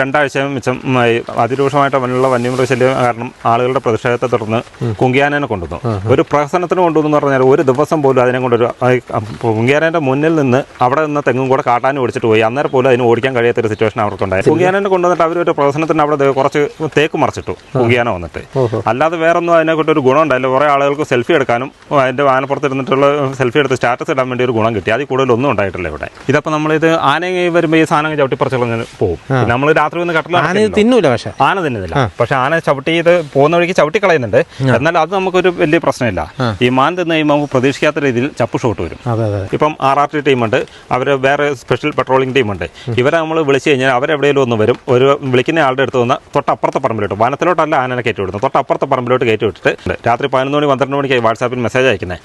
രണ്ടാഴ്ച മിച്ചം അതിരൂക്ഷമായിട്ട് വന്നുള്ള വന്യമൃഗശല്യം കാരണം ആളുകളുടെ പ്രതിഷേധത്തെ തുടർന്ന് കുങ്കിയാനനെ കൊണ്ടുവന്നു. ഒരു പ്രഹസനത്തിന് കൊണ്ടുവന്നു പറഞ്ഞാൽ ഒരു ദിവസം പോലും അതിനെ കൊണ്ടൊരു കുങ്കിയാനന്റെ മുന്നിൽ നിന്ന് അവിടെ നിന്ന് തെങ്ങും കൂടെ കാട്ടാനും ഓടിച്ചിട്ട് പോയി. അന്നേരം പോലും അതിന് ഓടിക്കാൻ കഴിയാത്ത ഒരു സിറ്റുവേഷൻ അവർക്കുണ്ടായി കുങ്കിയാനനെ കൊണ്ടുവന്നിട്ട് അവർ ഒരു പ്രഹസനത്തിന് അവിടെ കുറച്ച് തേക്ക് മറിച്ചിട്ടു കുങ്കിയാന വന്നിട്ട്. അല്ലാതെ വേറൊന്നും അതിനെക്കൊണ്ട് ഒരു ഗുണം ഉണ്ടായില്ല കുറേ ആളുകൾക്ക് സെൽഫി എടുക്കാനും അതിന്റെ ആനപ്പുറത്ത് ഇരുന്നിട്ടുള്ള സെൽഫി എടുത്ത് സ്റ്റാറ്റസ് ഇടാൻ വേണ്ടി ഒരു ഗുണം കിട്ടി. അതിൽ കൂടുതലൊന്നും ഉണ്ടായിട്ടില്ല ഇവിടെ. ഇതപ്പോൾ നമ്മളിത് ആനയെ വരുമ്പോൾ ഈ സാധനം ചവിട്ടി പോകും. നമ്മൾ രാത്രി വന്ന് ആന തിന്നൂല പക്ഷെ. ആന തിന്നില്ല. പക്ഷെ ആന ചവിട്ടി ചെയ്ത് പോകുന്ന വഴിക്ക് ചവിട്ടി കളയുന്നുണ്ട്. എന്നാൽ അത് നമുക്കൊരു വലിയ പ്രശ്നമില്ല. ഈ മാൻ തിന്ന് കഴിയുമ്പോൾ നമുക്ക് പ്രതീക്ഷിക്കാത്ത രീതിയിൽ ചപ്പ് ഷോട്ട് വരും. ഇപ്പം ആർ ആർ ടി ടീമുണ്ട്. അവർ വേറെ സ്പെഷ്യൽ പെട്രോളിംഗ് ടീമുണ്ട്. ഇവരെ നമ്മൾ വിളിച്ചു കഴിഞ്ഞാൽ അവരെവിടെയെങ്കിലും ഒന്ന് വരും. ഒരു വിളിക്കുന്ന ആളുടെ അടുത്ത് വന്ന് തൊട്ടപ്പുറത്തെ പറമ്പിലോട്ട് വനത്തിലോട്ടല്ല ആനനെ കയറ്റി വിടുന്നത്. തൊട്ടപ്പുറത്തെ പറമ്പിലോട്ട് കയറ്റി വിട്ടിട്ട് രാത്രി പതിനൊന്ന് മണി പന്ത്രണ്ട് മണിക്ക് വാട്സാപ്പിൽ മെസ്സേജ് അയക്കുന്നത്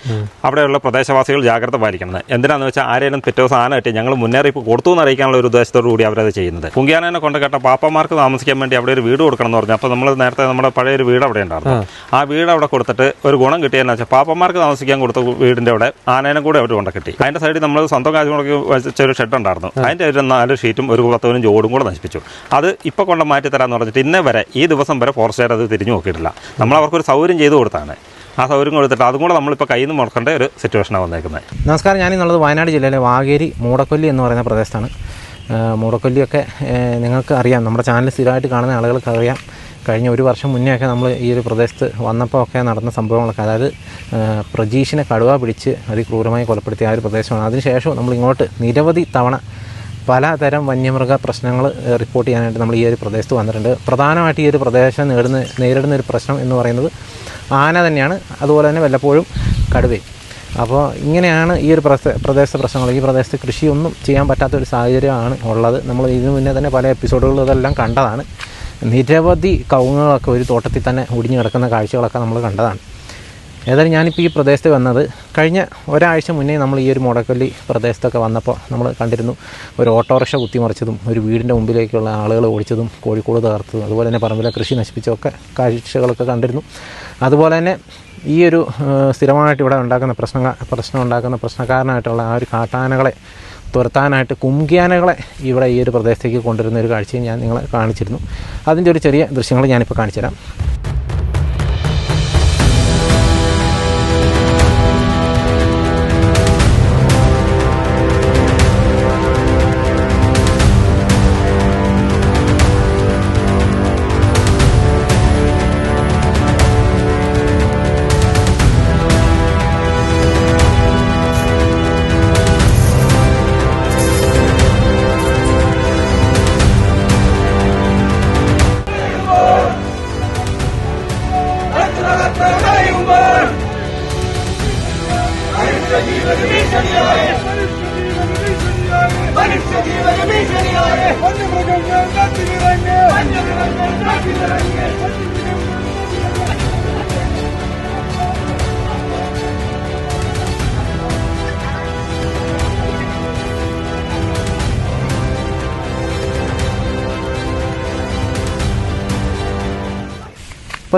അവിടെയുള്ള പ്രദേശവാസികൾ ജാഗ്രത പാലിക്കണം. എന്തിനാന്ന് വെച്ചാൽ ആരെയും പിറ്റേ ദിവസം ആന കിട്ടി ഞങ്ങൾ മുന്നറിയിപ്പ് കൊടുത്തു എന്ന് അറിയിക്കാനുള്ള ഒരു ഉദ്ദേശത്തോടു കൂടി അവരത് ചെയ്യുന്നത്. പുങ്കിയാനെ കൊണ്ട് കേട്ട പാപ്പമാർക്ക് താമസിക്കാൻ വേണ്ടി അവിടെ ഒരു വീട് കൊടുക്കണം എന്ന് പറഞ്ഞു. അപ്പോൾ നമ്മൾ നേരത്തെ നമ്മുടെ പഴയ ഒരു വീട് അവിടെ ഉണ്ടായിരുന്നു. ആ. വീട് അവിടെ കൊടുത്തിട്ട് ഒരു ഗുണം കിട്ടിയെന്ന് വെച്ചാൽ പാപ്പമാർക്ക് താമസിക്കാൻ കൊടുത്ത വീടിന്റെ അവിടെ ആനേനും കൂടെ അവർ കൊണ്ട് കിട്ടി. അതിന്റെ സൈഡിൽ നമ്മൾ സ്വന്തം കാശ് മുടക്കി വെച്ച ഒരു ഷെഡ് ഉണ്ടായിരുന്നു. അതിന്റെ ഒരു നാല് ഷീറ്റും ഒരു പത്തവനും ജോഡും കൂടെ നശിപ്പിച്ചു. അത് ഇപ്പോൾ കൊണ്ട് മാറ്റി തരാന്ന് പറഞ്ഞിട്ട് ഇന്നേ വരെ ഈ ദിവസം വരെ ഫോറസ്റ്റുകാർ അത് തിരിഞ്ഞു നോക്കിയിട്ടില്ല. നമ്മൾ അവർക്കൊരു സൗകര്യം ചെയ്തു കൊടുത്താണ്. ആ സൗകര്യം കൊടുത്തിട്ട് അതും കൂടെ നമ്മളിപ്പോൾ കയ്യിൽ നിന്ന് മുടക്കേണ്ട ഒരു സിറ്റുവേഷനാണ് വന്നേക്കുന്നത് നമസ്കാരം. ഞാനിന്നുള്ളത് വയനാട് ജില്ലയിലെ വാഗേരി മൂടക്കൊല്ലി എന്ന് പറയുന്ന പ്രദേശത്താണ്. മൂടക്കൊല്ലിയൊക്കെ നിങ്ങൾക്ക് അറിയാം. നമ്മുടെ ചാനൽ സ്ഥിരമായിട്ട് കാണുന്ന ആളുകൾക്ക് അറിയാം. കഴിഞ്ഞ ഒരു വർഷം മുന്നേ ഒക്കെ നമ്മൾ ഈ ഒരു പ്രദേശത്ത് വന്നപ്പോൾ ഒക്കെ നടന്ന സംഭവങ്ങളൊക്കെ അതായത് പ്രജീഷിനെ കടുവ പിടിച്ച് അതിക്രൂരമായി കൊലപ്പെടുത്തിയ ആ ഒരു പ്രദേശമാണ്. അതിനുശേഷം നമ്മൾ ഇങ്ങോട്ട് നിരവധി തവണ പലതരം വന്യമൃഗ പ്രശ്നങ്ങൾ റിപ്പോർട്ട് ചെയ്യാനായിട്ട് നമ്മൾ ഈ ഒരു പ്രദേശത്ത് വന്നിട്ടുണ്ട്. പ്രധാനമായിട്ട് ഈ ഒരു പ്രദേശം നേടുന്ന നേരിടുന്ന ഒരു പ്രശ്നം എന്ന് പറയുന്നത് ആന തന്നെയാണ്. അതുപോലെ തന്നെ വല്ലപ്പോഴും കടുവയും. അപ്പോൾ ഇങ്ങനെയാണ് ഈ ഒരു പ്രദേശ പ്രശ്നങ്ങൾ. ഈ പ്രദേശത്ത് കൃഷിയൊന്നും ചെയ്യാൻ പറ്റാത്ത ഒരു സാഹചര്യമാണ് ഉള്ളത്. നമ്മൾ ഇതിനു മുന്നേ തന്നെ പല എപ്പിസോഡുകളും ഇതെല്ലാം കണ്ടതാണ്. നിരവധി കവുങ്ങുകളൊക്കെ ഒരു തോട്ടത്തിൽ തന്നെ ഒടിഞ്ഞു കിടക്കുന്ന കാഴ്ചകളൊക്കെ നമ്മൾ കണ്ടതാണ്. ഏതായാലും ഞാനിപ്പോൾ ഈ പ്രദേശത്ത് വന്നത് കഴിഞ്ഞ ഒരാഴ്ച മുന്നേ നമ്മൾ ഈ ഒരു മുടക്കല്ലി പ്രദേശത്തൊക്കെ വന്നപ്പോൾ നമ്മൾ കണ്ടിരുന്നു ഒരു ഓട്ടോറിക്ഷ കുത്തിമറിച്ചതും ഒരു വീടിന്റെ മുമ്പിലേക്കുള്ള ആളുകൾ ഓടിച്ചതും കോഴിക്കോട് തകർത്തതും അതുപോലെ തന്നെ പറമ്പിലെ കൃഷി നശിപ്പിച്ചതൊക്കെ കാഴ്ചകളൊക്കെ കണ്ടിരുന്നു. അതുപോലെ തന്നെ ഈ ഒരു സ്ഥിരമായിട്ട് ഇവിടെ ഉണ്ടാക്കുന്ന പ്രശ്നങ്ങൾ പ്രശ്നം ഉണ്ടാക്കുന്ന പ്രശ്നക്കാരനായിട്ടുള്ള ആ ഒരു കാട്ടാനകളെ തുരത്താനായിട്ട് കുംകിയാനകളെ ഇവിടെ ഈ ഒരു പ്രദേശത്തേക്ക് കൊണ്ടുവരുന്ന ഒരു കാഴ്ചയും ഞാൻ നിങ്ങളെ കാണിച്ചിരുന്നു. അതിന്റെ ഒരു ചെറിയ ദൃശ്യങ്ങൾ ഞാനിപ്പോൾ കാണിച്ചു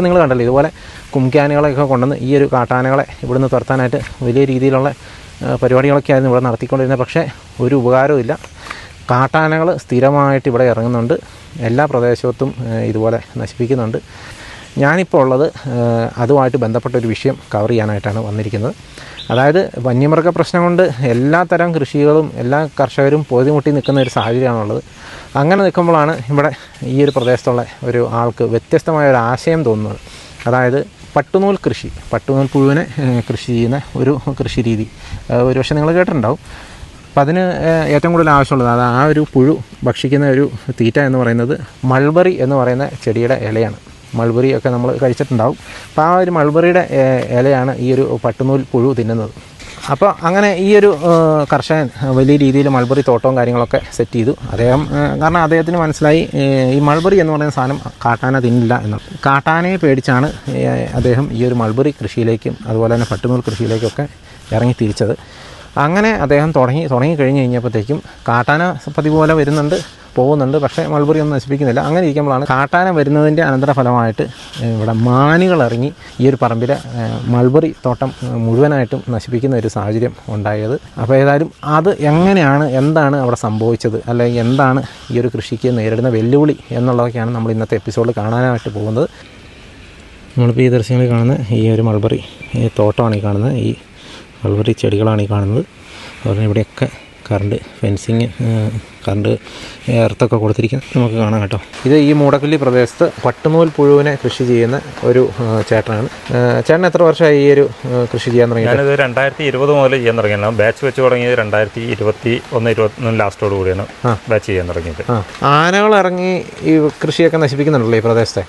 ഇപ്പോൾ നിങ്ങൾ കണ്ടല്ലോ ഇതുപോലെ കുംക്യാനുകളെയൊക്കെ കൊണ്ടുവന്ന് ഈ ഒരു കാട്ടാനകളെ ഇവിടുന്ന് തുരത്താനായിട്ട് വലിയ രീതിയിലുള്ള പരിപാടികളൊക്കെ ആയിരുന്നു ഇവിടെ നടത്തിക്കൊണ്ടിരുന്നത്. പക്ഷേ ഒരു ഉപകാരവും കാട്ടാനകൾ സ്ഥിരമായിട്ട് ഇവിടെ ഇറങ്ങുന്നുണ്ട്. എല്ലാ പ്രദേശത്തും ഇതുപോലെ നശിപ്പിക്കുന്നുണ്ട്. ഞാനിപ്പോൾ ഉള്ളത് അതുമായിട്ട് ബന്ധപ്പെട്ട ഒരു വിഷയം കവർ ചെയ്യാനായിട്ടാണ് വന്നിരിക്കുന്നത്. അതായത് വന്യമൃഗ പ്രശ്നം കൊണ്ട് എല്ലാ തരം കൃഷികളും എല്ലാ കർഷകരും പൊതിമുട്ടി നിൽക്കുന്ന ഒരു സാഹചര്യമാണുള്ളത്. അങ്ങനെ നിൽക്കുമ്പോഴാണ് ഇവിടെ ഈ ഒരു പ്രദേശത്തുള്ള ഒരു ആൾക്ക് വ്യത്യസ്തമായ ഒരു ആശയം തോന്നുന്നത്. അതായത് പട്ടുനൂൽ കൃഷി പട്ടുനൂൽ പുഴുവിനെ കൃഷി ചെയ്യുന്ന ഒരു കൃഷി രീതി. ഒരു പക്ഷേ നിങ്ങൾ കേട്ടിട്ടുണ്ടാവും. അപ്പം അതിന് ഏറ്റവും കൂടുതൽ ആവശ്യമുള്ളത് അത് ആ ഒരു പുഴു ഭക്ഷിക്കുന്ന ഒരു തീറ്റ എന്ന് പറയുന്നത് മൾബറി എന്ന് പറയുന്ന ചെടിയുടെ ഇലയാണ്. മൾബറി ഒക്കെ നമ്മൾ കഴിച്ചിട്ടുണ്ടാവും. അപ്പോൾ ആ ഒരു മൾബറിയുടെ ഇലയാണ് ഈ ഒരു പട്ടുനൂൽ പുഴു തിന്നുന്നത്. അപ്പോൾ അങ്ങനെ ഈ ഒരു കർഷകൻ വലിയ രീതിയിൽ മൾബറി തോട്ടവും കാര്യങ്ങളൊക്കെ സെറ്റ് ചെയ്തു. അദ്ദേഹം കാരണം അദ്ദേഹത്തിന് മനസ്സിലായി ഈ മൾബറി എന്ന് പറയുന്ന സാധനം കാട്ടാന തിന്നില്ല എന്ന് കാട്ടാനയെ പേടിച്ചാണ് അദ്ദേഹം ഈ ഒരു മൾബറി കൃഷിയിലേക്കും അതുപോലെ തന്നെ പട്ടുനൂൽ കൃഷിയിലേക്കൊക്കെ ഇറങ്ങി തിരിച്ചത്. അങ്ങനെ അദ്ദേഹം തുടങ്ങി തുടങ്ങി കഴിഞ്ഞ് കഴിഞ്ഞപ്പോഴത്തേക്കും കാട്ടാന പതിപോലെ വരുന്നുണ്ട്. പോകുന്നുണ്ട്. പക്ഷേ മൾബറി ഒന്നും നശിപ്പിക്കുന്നില്ല. അങ്ങനെ ഇരിക്കുമ്പോഴാണ് കാട്ടാന വരുന്നതിന്റെ അനന്തരഫലമായിട്ട് ഇവിടെ മാനുകൾ ഇറങ്ങി ഈ ഒരു പറമ്പിലെ മൾബറി തോട്ടം മുഴുവനായിട്ടും നശിപ്പിക്കുന്ന ഒരു സാഹചര്യം ഉണ്ടായത്. അപ്പോൾ ഏതായാലും അത് എങ്ങനെയാണ് എന്താണ് അവിടെ സംഭവിച്ചത് അല്ലെങ്കിൽ എന്താണ് ഈ ഒരു കൃഷിക്ക് നേരിടുന്ന വെല്ലുവിളി എന്നുള്ളതൊക്കെയാണ് നമ്മൾ ഇന്നത്തെ എപ്പിസോഡിൽ കാണാനായിട്ട് പോകുന്നത്. നമ്മളിപ്പോൾ ഈ ദൃശ്യങ്ങളിൽ കാണുന്ന ഈ ഒരു മൾബറി ഈ തോട്ടമാണ് ഈ കാണുന്നത്. ഈ മൾബറി ചെടികളാണ് ഈ കാണുന്നത്. അതുപോലെ ഇവിടെയൊക്കെ കറണ്ട് ഫെൻസിങ് കറണ്ട് എർത്തൊക്കെ കൊടുത്തിരിക്കുന്നത്. നമുക്ക് കാണാം കേട്ടോ. ഇത് ഈ മൂടക്കല്ലി പ്രദേശത്ത് പട്ടുനൂൽ പുഴുവിനെ കൃഷി ചെയ്യുന്ന ഒരു ചേട്ടനാണ്. ചേട്ടൻ എത്ര വർഷമായി ഈ ഒരു കൃഷി ചെയ്യാൻ തുടങ്ങി ഞാനിത് രണ്ടായിരത്തി ഇരുപത് മുതൽ ചെയ്യാൻ തുടങ്ങിയാണ് ബാച്ച് വെച്ച് തുടങ്ങിയത് രണ്ടായിരത്തി ഇരുപത്തി ഒന്ന് ഇരുപത്തൊന്ന് ലാസ്റ്റോട് കൂടിയാണ് ബാച്ച് ചെയ്യാൻ തുടങ്ങിയത് ആ. ആനകൾ ഇറങ്ങി ഈ കൃഷിയൊക്കെ നശിപ്പിക്കുന്നുണ്ടല്ലോ ഈ പ്രദേശത്തെ?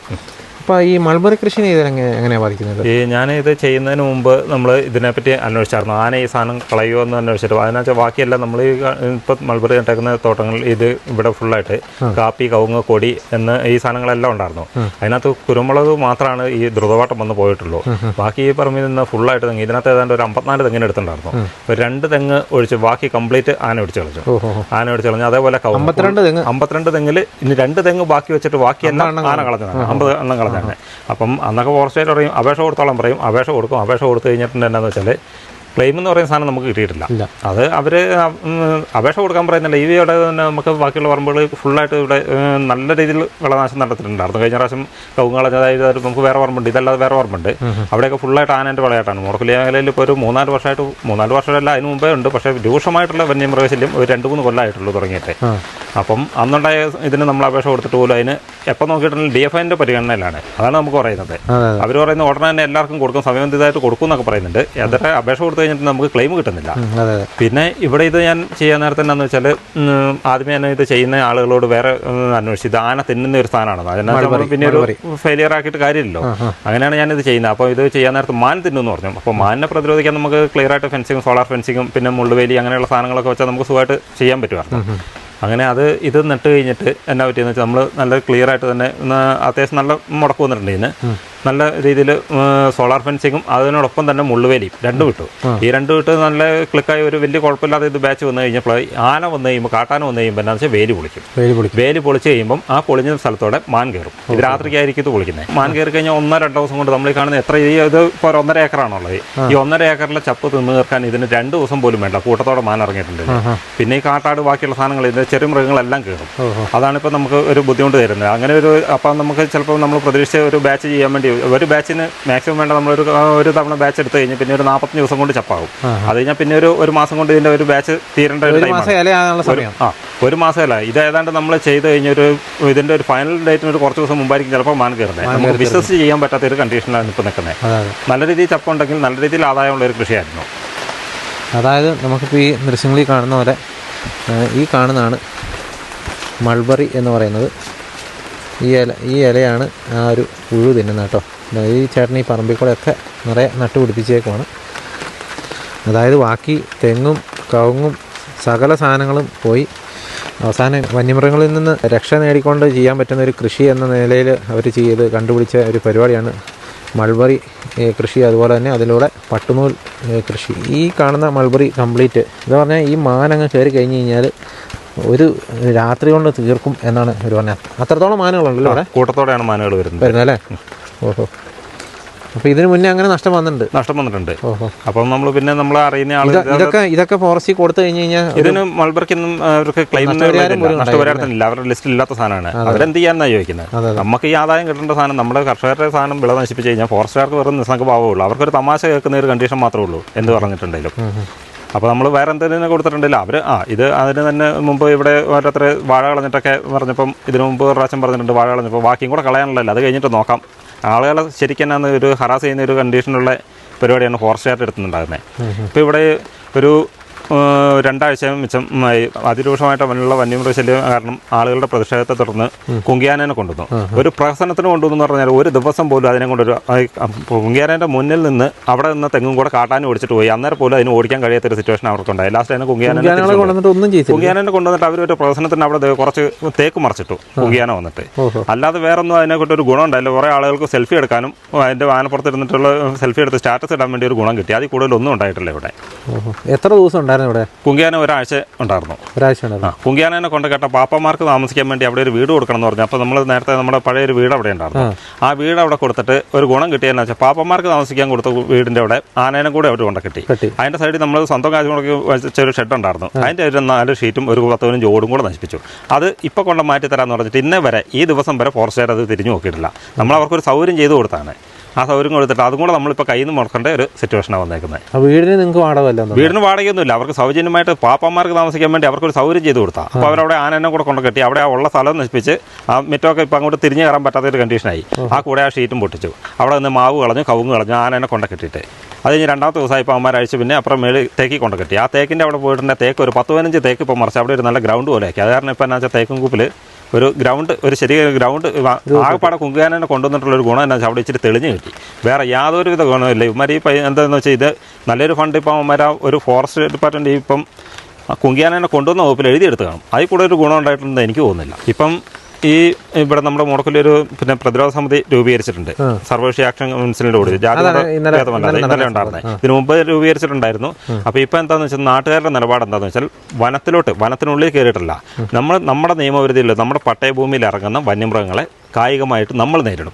അപ്പോൾ ഈ മൾബറി കൃഷിനെ ഇതിനെങ്ങനെ എങ്ങനെയാണ് ബാധിക്കുന്നത്? ഈ ഞാൻ ഇത് ചെയ്യുന്നതിന് മുമ്പ് നമ്മൾ ഇതിനെപ്പറ്റി അന്വേഷിച്ചായിരുന്നു. ആന ഈ സാധനം കളയുമോ എന്ന് അന്വേഷിച്ചിട്ട്. അതിനകത്ത് ബാക്കിയെല്ലാം നമ്മൾ ഈ ഇപ്പം മൾബറി നട്ടേക്കുന്ന തോട്ടങ്ങളിൽ ഇത് ഇവിടെ ഫുള്ളായിട്ട് കാപ്പി കവുങ്ങ് കൊടി എന്ന് ഈ സാധനങ്ങളെല്ലാം ഉണ്ടായിരുന്നു. അതിനകത്ത് കുരുമുളക് മാത്രമാണ് ഈ ദ്രുതവാട്ടം വന്ന് പോയിട്ടുള്ളൂ. ബാക്കി ഈ പറമ്പിൽ നിന്ന് ഫുള്ളായിട്ട് തെങ്ങ് ഇതിനകത്ത് ഏതാണ്ട് ഒരു അമ്പത്തിനാല് തെങ്ങിന് എടുത്തിട്ടുണ്ടായിരുന്നു. അപ്പോൾ രണ്ട് തെങ്ങ് ഒഴിച്ച് ബാക്കി കംപ്ലീറ്റ് ആന ഒടിച്ച് കളഞ്ഞു. ആന ഒടിച്ച് കളഞ്ഞു. അതേപോലെ അമ്പത്തിരണ്ട് തെങ്ങ്. അമ്പത്തിരണ്ട് തെങ്ങിൽ ഇനി രണ്ട് തെങ്ങ് ബാക്കി വെച്ചിട്ട് ബാക്കി എല്ലാം ആന കളഞ്ഞതാണ്. അമ്പത് എണ്ണം കളഞ്ഞാണ് അപ്പം അന്നൊക്കെ ഫോറസ്റ്റ് പറയും അപേക്ഷ കൊടുത്തോളം പറയും. അപേക്ഷ കൊടുക്കും. അപേക്ഷ കൊടുത്തു കഴിഞ്ഞിട്ടുണ്ട് എന്നാന്ന് വെച്ചാൽ ക്ലെയിം എന്ന് പറയുന്ന സാധനം നമുക്ക് കിട്ടിയിട്ടില്ല. അത് അവർ അപേക്ഷ കൊടുക്കാൻ പറയുന്നില്ല. ഈ ഇവിടെ തന്നെ നമുക്ക് ബാക്കിയുള്ള പറമ്പുകൾ ഫുള്ളായിട്ട് ഇവിടെ നല്ല രീതിയിൽ വിളനാശം നടത്തിയിട്ടുണ്ടായിരുന്നു. കഴിഞ്ഞ പ്രാവശ്യം കവുങ്ങളഞ്ഞ അതായത് നമുക്ക് വേറെ പറമ്പുണ്ട്. ഇതല്ലാതെ വേറെ പറമ്പുണ്ട്. അവിടെയൊക്കെ ഫുള്ളായിട്ട് ആനേന്റെ വിളയായിട്ടാണ്. മുടക്കുലി മേഖലയിൽ ഇപ്പോൾ ഒരു മൂന്നാൽ വർഷമായിട്ട് മൂന്നാൽ വർഷമല്ല അതിന് മുമ്പേ ഉണ്ട്. പക്ഷേ രൂക്ഷമായിട്ടുള്ള വന്യമൃഗശല്യം ഒരു രണ്ട് മൂന്ന് കൊല്ലമായിട്ടുള്ളൂ തുടങ്ങിയിട്ട്. അപ്പം അന്നുണ്ടായ ഇതിന് നമ്മൾ അപേക്ഷ കൊടുത്തിട്ട് പോലും അതിന് എപ്പോൾ നോക്കിയിട്ടുണ്ടെങ്കിൽ ഡി എഫ് ഐന്റെ പരിഗണനയിലാണ്. അതാണ് നമുക്ക് പറയുന്നത്. അവർ പറയുന്ന ഉടനെ തന്നെ എല്ലാവർക്കും കൊടുക്കും സമയബന്ധിതമായിട്ട് കൊടുക്കും എന്നൊക്കെ പറയുന്നുണ്ട്. എത്ര അപേക്ഷ കൊടുത്തു കഴിഞ്ഞിട്ട് നമുക്ക് ക്ലെയിം കിട്ടുന്നില്ല. പിന്നെ ഇവിടെ ഇത് ഞാൻ ചെയ്യാൻ നേരത്തെ എന്താണെന്ന് വെച്ചാൽ ആദ്യമേ തന്നെ ഇത് ചെയ്യുന്ന ആളുകളോട് വേറെ അന്വേഷിച്ചു. ഇത് ആന തിന്നുന്ന ഒരു സ്ഥാനമാണ് അതിനകത്ത് പിന്നെ ഒരു ഫെയിലിയർ ആക്കിയിട്ട് കാര്യമില്ലല്ലോ. അങ്ങനെയാണ് ഞാനിത് ചെയ്യുന്നത്. അപ്പോൾ ഇത് ചെയ്യാൻ നേരത്ത് മാൻ തിന്നു എന്ന് പറഞ്ഞു. അപ്പോൾ മാനിനെ പ്രതിരോധിക്കാൻ നമുക്ക് ക്ലിയർ ആയിട്ട് ഫെൻസിങ്ങും സോളാർ ഫെൻസിങ്ങും പിന്നെ മുള്ളുവേലി അങ്ങനെയുള്ള സാധനങ്ങളൊക്കെ വെച്ചാൽ നമുക്ക് സുഖമായിട്ട് ചെയ്യാൻ പറ്റുമായിരുന്നു. അങ്ങനെ അത് ഇത് നട്ട് കഴിഞ്ഞിട്ട് എന്നാ പറ്റിയെന്ന് വെച്ചാൽ നമ്മൾ നല്ല ക്ലിയർ ആയിട്ട് തന്നെ അത്യാവശ്യം നല്ല മുടക്ക് വന്നിട്ടുണ്ട് ഇതിന് നല്ല രീതിയിൽ സോളാർ ഫെൻസിങ്ങും അതിനോടൊപ്പം തന്നെ മുള്ളുവേലിയും രണ്ടും വിട്ടു ഈ രണ്ടും വിട്ട് നല്ല ക്ലിക്കായി ഒരു വലിയ കുഴപ്പമില്ലാതെ ഇത് ബാച്ച് വന്നു കഴിഞ്ഞപ്പോൾ ആന വന്നു കഴിയുമ്പോൾ കാട്ടാന വന്നു കഴിയുമ്പോൾ എന്താണെന്ന് വെച്ചാൽ വേലി പൊളിക്കും. വേലി പൊളിക്കും. വേലി പൊളിച്ച് കഴിയുമ്പം ആ പൊളിഞ്ഞ സ്ഥലത്തോടെ മാൻ കയറും. ഇത് രാത്രിക്കായിരിക്കും ഇത് പൊളിക്കുന്നത്. മാൻ കയറി കഴിഞ്ഞാൽ ഒന്നോ രണ്ടോ ദിവസം കൊണ്ട് നമ്മൾ കാണുന്ന എത്ര ഈ ഇത് ഇപ്പോൾ ഒന്നര ഏക്കറാണുള്ളത് ഈ ഒന്നര ഏക്കറിലെ ചപ്പ് തിന്ന് തീർക്കാൻ ഇതിന് രണ്ട് ദിവസം പോലും വേണ്ട. കൂട്ടത്തോടെ മാൻ ഇറങ്ങിയിട്ടുണ്ട് പിന്നെ ഈ കാട്ടാട് ബാക്കിയുള്ള സാധനങ്ങൾ ഇതിന്റെ ചെറിയ മൃഗങ്ങളെല്ലാം കയറും. അതാണ് ഇപ്പോൾ നമുക്ക് ഒരു ബുദ്ധിമുട്ട് തരുന്നത്. അങ്ങനെ ഒരു അപ്പം നമുക്ക് ചിലപ്പോൾ നമ്മൾ പ്രതീക്ഷിച്ച ഒരു ബാച്ച് ചെയ്യാൻ വേണ്ടി ഒരു ബാച്ചിന് മാക്സിമം വേണ്ട നമ്മളൊരു ഒരു ഒരു തവണ ബാച്ച് എടുത്തു കഴിഞ്ഞാൽ പിന്നെ ഒരു നാൽപ്പത്തഞ്ച് ദിവസം കൊണ്ട് ചപ്പാകും. അത് കഴിഞ്ഞാൽ പിന്നെ ഒരു ഒരു മാസം കൊണ്ട് ഇതിന്റെ ഒരു ബാച്ച് തീരേണ്ട ഒരു ഒരു ആ ഒരു മാസമല്ല ഇത് ഏതാണ്ട് നമ്മൾ ചെയ്ത് കഴിഞ്ഞൊരു ഇതിന്റെ ഒരു ഫൈനൽ ഡേറ്റിന് ഒരു കുറച്ച് ദിവസം മുമ്പായിരിക്കും ചിലപ്പോൾ മാൻ കയറുന്നത് നമുക്ക് ബിസിനസ് ചെയ്യാൻ പറ്റാത്ത ഒരു കണ്ടീഷനിലാണ് ഇപ്പോൾ നിൽക്കുന്നത് നല്ല രീതിയിൽ ചപ്പുണ്ടെങ്കിൽ നല്ല രീതിയിൽ ആദായമുള്ള ഒരു കൃഷിയായിരുന്നു. അതായത് നമുക്കിപ്പോൾ ഈ ദൃശ്യങ്ങളിൽ കാണുന്ന പോലെ ഈ കാണുന്നതാണ് മൾബറി എന്ന് പറയുന്നത്. ഈ ഇല ഈ ഇലയാണ് ആ ഒരു പുഴു തിന്നുന്നത് കേട്ടോ. ഈ ചേട്ടൻ ഈ പറമ്പിൽ കൂടെയൊക്കെ നിറയെ നട്ടുപിടിപ്പിച്ചേക്കുവാണ് അതായത് ബാക്കി തെങ്ങും കവുങ്ങും സകല സാധനങ്ങളും പോയി അവസാനം വന്യമൃഗങ്ങളിൽ നിന്ന് രക്ഷ നേടിക്കൊണ്ട് ചെയ്യാൻ പറ്റുന്ന ഒരു കൃഷി എന്ന നിലയിൽ അവർ ചെയ്ത് കണ്ടുപിടിച്ച ഒരു പരിപാടിയാണ് മൾബറി കൃഷി. അതുപോലെ തന്നെ അതിലൂടെ പട്ടുനൂൽ കൃഷി. ഈ കാണുന്ന മൾബറി കംപ്ലീറ്റ്. എന്ന് പറഞ്ഞാൽ ഈ മാനങ്ങ് കയറി കഴിഞ്ഞ് കഴിഞ്ഞാൽ ഒരു രാത്രി കൊണ്ട് തീർക്കും എന്നാണ് ഇവർ പറഞ്ഞത്. അത്രത്തോളം മാനുകളുണ്ടല്ലോ അവിടെ കൂട്ടത്തോടെയാണ് മാനുകൾ വരുന്നത്. വരുന്നത് അല്ലേ? ഓഹോ. അപ്പോൾ ഇതിനു മുന്നേ അങ്ങനെ നഷ്ടം വന്നിട്ടുണ്ട്. നഷ്ടം വന്നിട്ടുണ്ട്. അപ്പം നമ്മൾ പിന്നെ നമ്മൾ അറിയുന്ന ആൾ ഇതൊക്കെ ഇതൊക്കെ ഫോറസ്റ്റിൽ കൊടുത്തു കഴിഞ്ഞ് കഴിഞ്ഞാൽ ഇതിന് മൾബർക്കൊന്നും അവർക്ക് ക്ലെയിം നഷ്ടപരിഹാരത്തിനില്ല. അവരുടെ ലിസ്റ്റിൽ ഇല്ലാത്ത സാധനമാണ്. അവരെന്ത് ചെയ്യാനാണ് ചോദിക്കുന്നത്? നമുക്ക് ഈ ആദായം കിട്ടേണ്ട സാധനം നമ്മുടെ കർഷകരുടെ സാധനം വിള നശിപ്പിച്ചു കഴിഞ്ഞാൽ ഫോറസ്റ്റുകാർക്ക് വെറും നിസ്സംഗഭാവമുള്ളൂ അവർക്കൊരു തമാശ കേൾക്കുന്ന ഒരു കണ്ടീഷൻ മാത്രമേ ഉള്ളൂ. എന്ന് പറഞ്ഞിട്ടുണ്ടെങ്കിലും. അപ്പോൾ നമ്മൾ വേറെ എന്തെങ്കിലും കൊടുത്തിട്ടുണ്ടല്ലോ അവർ ആ ഇത് അതിന് തന്നെ മുമ്പ് ഇവിടെ ഓരോരുത്തർ വാഴ കളഞ്ഞിട്ടൊക്കെ പറഞ്ഞപ്പം ഇതിനു മുമ്പ് ഒരു പ്രാവശ്യം പറഞ്ഞിട്ടുണ്ട് വാഴ കളഞ്ഞപ്പോൾ ബാക്കിയും കൂടെ കളയാനുള്ളല്ലോ അത് കഴിഞ്ഞിട്ട് നോക്കാം. ആളുകളെ ശരിക്കും തന്നെ ഒരു ഹറാസ് ചെയ്യുന്ന ഒരു കണ്ടീഷനുള്ള പരിപാടിയാണ് ഫോറസ്റ്റുകാരുടെ എടുത്തുണ്ടാകുന്നത് ഇപ്പോൾ ഇവിടെ ഒരു രണ്ടാഴ്ച മിച്ചം അതിരൂക്ഷമായിട്ട് വന്നുള്ള വന്യമൃഗശല്യം കാരണം ആളുകളുടെ പ്രതിഷേധത്തെ തുടർന്ന് കുങ്കിയാനനെ കൊണ്ടുവന്നു. ഒരു പ്രഹസനത്തിന് കൊണ്ടുവന്നു പറഞ്ഞാൽ ഒരു ദിവസം പോലും അതിനെ കൊണ്ടൊരു കുങ്കിയാനന്റെ മുന്നിൽ നിന്ന് അവിടെ നിന്ന് തെങ്ങും കൂടെ കാട്ടാനും ഓടിച്ചിട്ട് പോയി. അന്നേരം പോലും അതിന് ഓടിക്കാൻ കഴിയാത്ത ഒരു സിറ്റുവേഷൻ അവർക്കുണ്ടായി ലാസ്റ്റ് അതിനെ കുങ്കിയാനെ കുങ്കിയാനെ കൊണ്ടുവന്നിട്ട് അവർ ഒരു പ്രഹസനത്തിന് അവിടെ കുറച്ച് തേക്ക് മറിച്ചിട്ടു കുങ്കിയാന വന്നിട്ട്. അല്ലാതെ വേറൊന്നും അതിനെ കൊണ്ട് ഒരു ഗുണം ഉണ്ടായില്ല. കുറേ ആളുകൾക്ക് സെൽഫി എടുക്കാനും അതിന്റെ വാഹനപ്പുറത്ത് ഇരുന്നിട്ടുള്ള സെൽഫി എടുത്ത് സ്റ്റാറ്റസ് ഇടാൻ വേണ്ടി ഒരു ഗുണം കിട്ടി. അതിൽ കൂടുതൽ ഒന്നും ഉണ്ടായിട്ടില്ല ഇവിടെ. എത്ര ദിവസം ഉണ്ടായിരുന്നു ഉണ്ടായിരുന്നു ഇവിടെ കുങ്കിയാനം ഒരാഴ്ച ഉണ്ടായിരുന്നു. ഒരാഴ്ച ഉണ്ടായിരുന്നു. കുങ്കിയാനെ കൊണ്ട് കേട്ട പാപ്പമാർക്ക് താമസിക്കാൻ വേണ്ടി അവിടെ ഒരു വീട് കൊടുക്കണം എന്ന് പറഞ്ഞു. അപ്പോൾ നമ്മൾ നേരത്തെ നമ്മുടെ പഴയ ഒരു വീട് അവിടെ ഉണ്ടായിരുന്നു. ആ. വീട് അവിടെ കൊടുത്തിട്ട് ഒരു ഗുണം കിട്ടിയെന്ന് വെച്ചാൽ പാപ്പമാർക്ക് താമസിക്കാൻ കൊടുത്ത വീടിന്റെ അവിടെ ആനേനെ കൂടെ അവർ കൊണ്ട് കിട്ടി. അതിന്റെ സൈഡിൽ നമ്മൾ സ്വന്തം കാശ് മുടക്കി വെച്ച ഒരു ഷെഡ് ഉണ്ടായിരുന്നു. അതിന്റെ ഒരു നാല് ഷീറ്റും ഒരു പത്തോനും ജോഡും കൂടെ നശിപ്പിച്ചു. അത് ഇപ്പൊ കൊണ്ട് മാറ്റി തരാന്ന് പറഞ്ഞിട്ട് ഇന്നേ വരെ ഈ ദിവസം വരെ ഫോറസ്റ്റുകാർ അത് തിരിഞ്ഞു നോക്കിയിട്ടില്ല. നമ്മൾ അവർക്കൊരു സൗകര്യം ചെയ്തു കൊടുത്താണ്. ആ സൗകര്യം കൊടുത്തിട്ട് അതും കൂടെ നമ്മളിപ്പോൾ കയ്യിൽ നിന്ന് മുടക്കേണ്ട ഒരു സിറ്റുവേഷനാണ് വന്നേക്കുന്നത് വീടിന് നിങ്ങൾക്ക് വാടക വല്ലതും ഉണ്ടോ? വീടിന് വാടകയൊന്നുമില്ല. അവർക്ക് സൗജന്യമായിട്ട് പാപ്പന്മാർക്ക് താമസിക്കാൻ വേണ്ടി അവർക്ക് ഒരു സൗകര്യം ചെയ്ത് കൊടുത്താൽ അപ്പോൾ അവരവിടെ ആനനെ കൂടെ കൊണ്ട് കെട്ടി അവിടെ ആ ഉള്ള സ്ഥലം നശിപ്പിച്ച് ആ മിറ്റമൊക്കെ ഇപ്പം അങ്ങോട്ട് തിരിഞ്ഞു കയറാൻ പറ്റാത്തൊരു കണ്ടീഷനായി ആ. കൂടെ ആ ഷീറ്റും പൊട്ടിച്ചു. അവിടെ നിന്ന് മാവ് കളഞ്ഞു കവുങ്ങ് കളഞ്ഞു ആനനെ കൊണ്ട് കെട്ടിയിട്ട്. അത് കഴിഞ്ഞ് രണ്ടാമത്തെ ദിവസമായി ഇപ്പോൾ അമ്മമാർ അഴിച്ച് പിന്നെ അപ്പുറം മേളിൽ തേക്കി കൊണ്ട് കെട്ടി. ആ തേക്കിന്റെ അവിടെ പോയിട്ടുണ്ടെങ്കിൽ തേക്ക് ഒരു പത്ത് പതിനഞ്ച് തേക്ക് ഇപ്പോൾ മറിച്ച് അവിടെ ഒരു നല്ല ഗ്രൗണ്ട് പോലെ ആക്കി അത് കാരണം ഇപ്പോൾ എന്നാ വെച്ചാൽ തേക്കും കൂപ്പിൽ ഒരു ഗ്രൗണ്ട് ഒരു ശരി ഗ്രൗണ്ട് ആകെപ്പാടെ കുങ്കാനെ കൊണ്ടുവന്നിട്ടുള്ള ഒരു ഗുണം എന്നാ അവിടെ ഇച്ചിരി തെളിഞ്ഞു കിട്ടി. വേറെ യാതൊരുവിധ ഗുണമില്ല ഇവന്മാർ ഈ എന്താണെന്ന് വെച്ചാൽ ഇത് നല്ലൊരു ഫണ്ട് ഇപ്പം അവന്മാർ ഒരു ഫോറസ്റ്റ് ഡിപ്പാർട്ട്മെന്റ് ഇപ്പം കുങ്കിയാനെ കൊണ്ടുവന്ന വകുപ്പിൽ എഴുതിയെടുത്ത് കാണും. അതിൽ കൂടെ ഒരു ഗുണം ഉണ്ടായിട്ടുണ്ടെന്ന് എനിക്ക് തോന്നുന്നില്ല. ഇപ്പം ഈ ഇവിടെ നമ്മുടെ മുടക്കിൽ ഒരു പിന്നെ പ്രതിരോധ സമിതി രൂപീകരിച്ചിട്ടുണ്ട്. സർവകക്ഷി ആക്ഷൻ കൗൺസിലിന്റെ കൂടി അതാണ് ഇന്നലെ- ഉണ്ടായിരുന്നത്. ഇതിനു മുമ്പ് രൂപീകരിച്ചിട്ടുണ്ടായിരുന്നു. അപ്പൊ ഇപ്പൊ എന്താണെന്ന് വെച്ചാൽ നാട്ടുകാരുടെ നിലപാട് എന്താണെന്ന് വെച്ചാൽ വനത്തിലോട്ട് വനത്തിനുള്ളിൽ കയറിയിട്ടില്ല. നമ്മൾ നമ്മുടെ നിയമപരിധിയിൽ നമ്മുടെ പട്ടയഭൂമിയിൽ ഇറങ്ങുന്ന വന്യമൃഗങ്ങളെ കായികമായിട്ട് നമ്മൾ നേരിടും.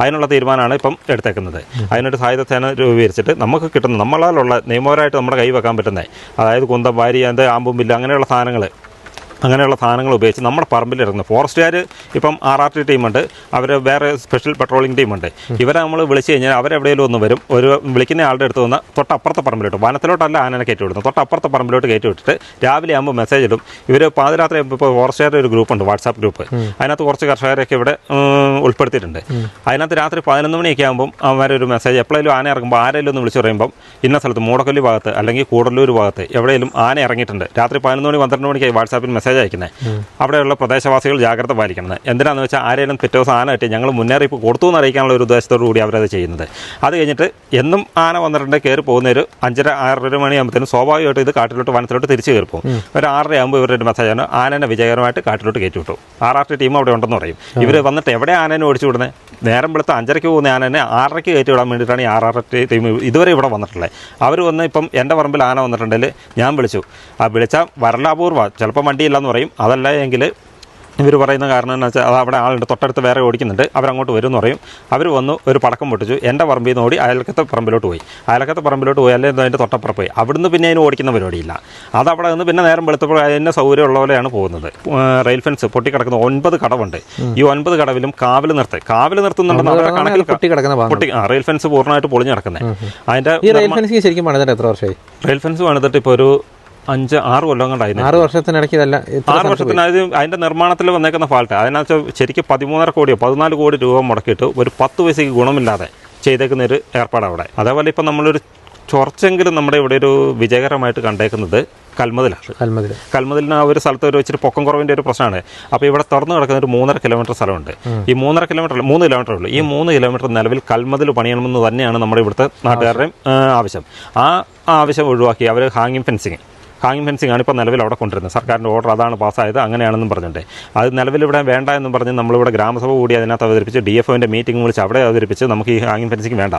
അതിനുള്ള തീരുമാനമാണ് ഇപ്പം എടുത്തേക്കുന്നത്. അതിനൊരു സായുധ സേന രൂപീകരിച്ചിട്ട് നമുക്ക് കിട്ടുന്ന നമ്മളാലുള്ള നിയമപരമായിട്ട് നമ്മുടെ കൈ വെക്കാൻ പറ്റുന്നത് അതായത് കുന്തം വാരി എന്ത് ആമ്പും ബില്ല് അങ്ങനെയുള്ള സാധനങ്ങൾ അങ്ങനെയുള്ള സാധനങ്ങൾ ഉപയോഗിച്ച് നമ്മുടെ പറമ്പിൽ ഇറങ്ങുന്നു. ഫോറസ്റ്റുകാർ ഇപ്പം ആർ ആർ ടി ടീമുണ്ട്. അവർ വേറെ സ്പെഷ്യൽ പെട്രോളിംഗ് ടീമുണ്ട്. ഇവരെ നമ്മൾ വിളിച്ചു കഴിഞ്ഞാൽ അവരെവിടെയെങ്കിലും ഒന്ന് വരും. ഒരു വിളിക്കുന്ന ആളുടെ അടുത്ത് വന്ന് തൊട്ടപ്പുറത്തെ പറമ്പിലോട്ട് വനത്തിലോട്ടല്ല ആനനെ കയറ്റി വിടുന്നത് തൊട്ടപ്പുറത്തെ പറമ്പിലോട്ട് കയറ്റി വിട്ടിട്ട് രാവിലെ ആകുമ്പോൾ മെസ്സേജ് ഇടും. ഇവർ പാതിരാത്രി ഇപ്പോൾ ഫോറസ്റ്റുകാരുടെ ഒരു ഗ്രൂപ്പുണ്ട് വാട്സാപ്പ് ഗ്രൂപ്പ് അതിനകത്ത് കുറച്ച് കർഷകരൊക്കെ ഇവിടെ ഉൾപ്പെടുത്തിയിട്ടുണ്ട്. അതിനകത്ത് രാത്രി പതിനൊന്ന് മണിയൊക്കെ ആകുമ്പോൾ അവരൊരു മെസ്സേജ് എപ്പോഴേലും ആന ഇറങ്ങുമ്പോൾ ആരെങ്കിലും ഒന്ന് വിളിച്ച് പറയുമ്പോൾ ഇന്ന സ്ഥലത്ത് മൂടക്കൊല്ലി ഭാഗത്ത് അല്ലെങ്കിൽ കൂടല്ലൂർ ഭാഗത്ത് എവിടെയെങ്കിലും ആന ഇറങ്ങിയിട്ടുണ്ട്. രാത്രി പതിനൊന്ന് മണി പന്ത്രണ്ട് മണിക്കായി വാട്സാപ്പിൽ മെസ്സേജ് അയക്കുന്നത് അവിടെയുള്ള പ്രദേശവാസികൾ ജാഗ്രത പാലിക്കണം. എന്തിനാന്ന് വെച്ചാൽ ആരെങ്കിലും പിറ്റേ ദിവസം ആന കിട്ടി ഞങ്ങൾ മുന്നറിയിപ്പ് കൊടുത്തു എന്ന് അറിയിക്കാനുള്ള ഒരു ഉദ്ദേശത്തോടു കൂടി അവരത് ചെയ്യുന്നത്. അത് കഴിഞ്ഞിട്ട് എന്നും ആന വന്നിട്ടുണ്ട് കയറി പോകുന്ന ഒരു അഞ്ചര ആറര മണിയാകുമ്പോഴത്തേനും സ്വാഭാവികമായിട്ട് ഇത് കാട്ടിലോട്ട് വനത്തിലോട്ട് തിരിച്ചു കയറി പോകും. ഒരു ആറര ആകുമ്പോൾ ഇവരുടെ മെസ്സേജ് മെസ്സേജാണ് ആനനെ വിജയകരമായിട്ട് കാട്ടിലോട്ട് കയറ്റി വിട്ടു. ആർ ടി അവിടെ ഉണ്ടെന്ന് പറയും. ഇവർ വന്നിട്ട് എവിടെ ആനനെ ഓടിച്ചു വിടുന്നത് നേരം വെളുത്ത് അഞ്ചരയ്ക്ക് പോകുന്ന ആനനെ ആറരയ്ക്ക് കയറ്റി വിടാൻ വേണ്ടിയിട്ടാണ് ഈ ടി ടീം ഇതുവരെ ഇവിടെ വന്നിട്ടുള്ളത് അവർ വന്ന് ഇപ്പം എന്റെ പറമ്പിൽ ആന വന്നിട്ടുണ്ടെങ്കിൽ ഞാൻ വിളിച്ചു. ആ വിളിച്ചാൽ വരലാപൂർവ ചിലപ്പോൾ വണ്ടിയില്ലെന്ന് പറയും. അതല്ല എങ്കിൽ ഇവർ പറയുന്ന കാരണം എന്ന് വെച്ചാൽ അത് അവിടെ ആളുണ്ട് തൊട്ടടുത്ത് വേറെ ഓടിക്കുന്നുണ്ട്. അവരങ്ങോട്ട് വരും എന്ന് പറയും. അവർ വന്ന് ഒരു പടക്കം പൊട്ടിച്ചു. എന്റെ പറമ്പിൽ നിന്ന് ഓടി അയൽക്കത്തെ പറമ്പിലോട്ട് പോയി. അയൽക്കത്തെ പറമ്പിലോട്ട് പോയി അല്ലെങ്കിൽ അതിന്റെ തൊട്ടപ്പുറം പോയി. അവിടുന്ന് പിന്നെ അതിന് ഓടിക്കുന്ന പരിപാടിയില്ല. അത് അവിടെ നിന്ന് പിന്നെ നേരം വെളുത്തപ്പോൾ അതിന്റെ സൗകര്യമുള്ള പോലെയാണ് പോകുന്നത്. റെയിൽ ഫെൻസ് പൊട്ടിക്കിടക്കുന്ന ഒൻപത് കടവുണ്ട്. ഈ ഒൻപത് കടവിലും കാവൽ നിർത്തി. കാവൽ നിർത്തുന്നുണ്ടെന്ന് അവരുടെ കണക്കിൽ പൊട്ടി റെയിൽ ഫെൻസ് പൂർണമായിട്ട് പൊളിഞ്ഞു കിടക്കുന്നത് അതിന്റെ റെയിൽ ശരിക്കും എത്ര വർഷമായി? റെയിൽ ഫെൻസ് പണിതിട്ട് ഇപ്പോൾ ഒരു അഞ്ച് ആറ് കൊല്ലം കൊണ്ടായിരുന്നു ആറ് വർഷത്തിനിടയ്ക്ക് ഇതല്ല ആറ് വർഷത്തിനത് അതിന്റെ നിർമ്മാണത്തിൽ വന്നേക്കുന്ന ഫാൾട്ട് അതിനകത്ത് ശരിക്കും പതിമൂന്നര കോടിയോ പതിനാല് കോടി രൂപ മുടക്കിയിട്ട് ഒരു പത്ത് പൈസയ്ക്ക് ഗുണമില്ലാതെ ചെയ്തേക്കുന്ന ഒരു ഏർപ്പാട് അവിടെ. അതേപോലെ ഇപ്പം നമ്മളൊരു ചൊറച്ചെങ്കിലും നമ്മുടെ ഇവിടെ ഒരു വിജയകരമായിട്ട് കണ്ടേക്കുന്നത് കൽമതിലാണ്. കൽമതിൽ കൽമതിലിന് ആ ഒരു സ്ഥലത്ത് ഒരു ഇച്ചിരി പൊക്കം കുറവിന്റെ ഒരു പ്രശ്നമാണ്. അപ്പോൾ ഇവിടെ തുറന്നു കിടക്കുന്ന ഒരു മൂന്നര കിലോമീറ്റർ സ്ഥലമുണ്ട്. ഈ മൂന്നര കിലോമീറ്റർ മൂന്ന് കിലോമീറ്റർ ഉള്ളൂ. ഈ മൂന്ന് കിലോമീറ്റർ നിലവിൽ കൽമതിൽ പണിയണമെന്ന് തന്നെയാണ് നമ്മുടെ ഇവിടുത്തെ നാട്ടുകാരുടെയും ആവശ്യം. ആ ആവശ്യം. ഒഴിവാക്കി അവർ ഹാങ്ങിങ് ഫെൻസിങ്. ഹാങ്ങിങ് ഫെൻസിംഗ് ആണ് ഇപ്പോൾ നിലവിൽ അവിടെ കൊണ്ടുവരുന്നത്. സർക്കാരിന്റെ ഓർഡർ അതാണ് പാസ്സായത് അങ്ങനെയാണെന്നും പറഞ്ഞിട്ട് അത് നിലവിൽ ഇവിടെ വേണ്ട എന്നും പറഞ്ഞ് നമ്മളിവിടെ ഗ്രാമസഭ കൂടി അതിനകത്ത് അവതരിപ്പിച്ച് ഡി എഫ് ഒന്റെ മീറ്റിംഗ് വിളിച്ച് അവിടെ അവതരിപ്പിച്ച് നമുക്ക് ഈ ഹാങ്ങിങ് ഫെൻസിങ് വേണ്ട.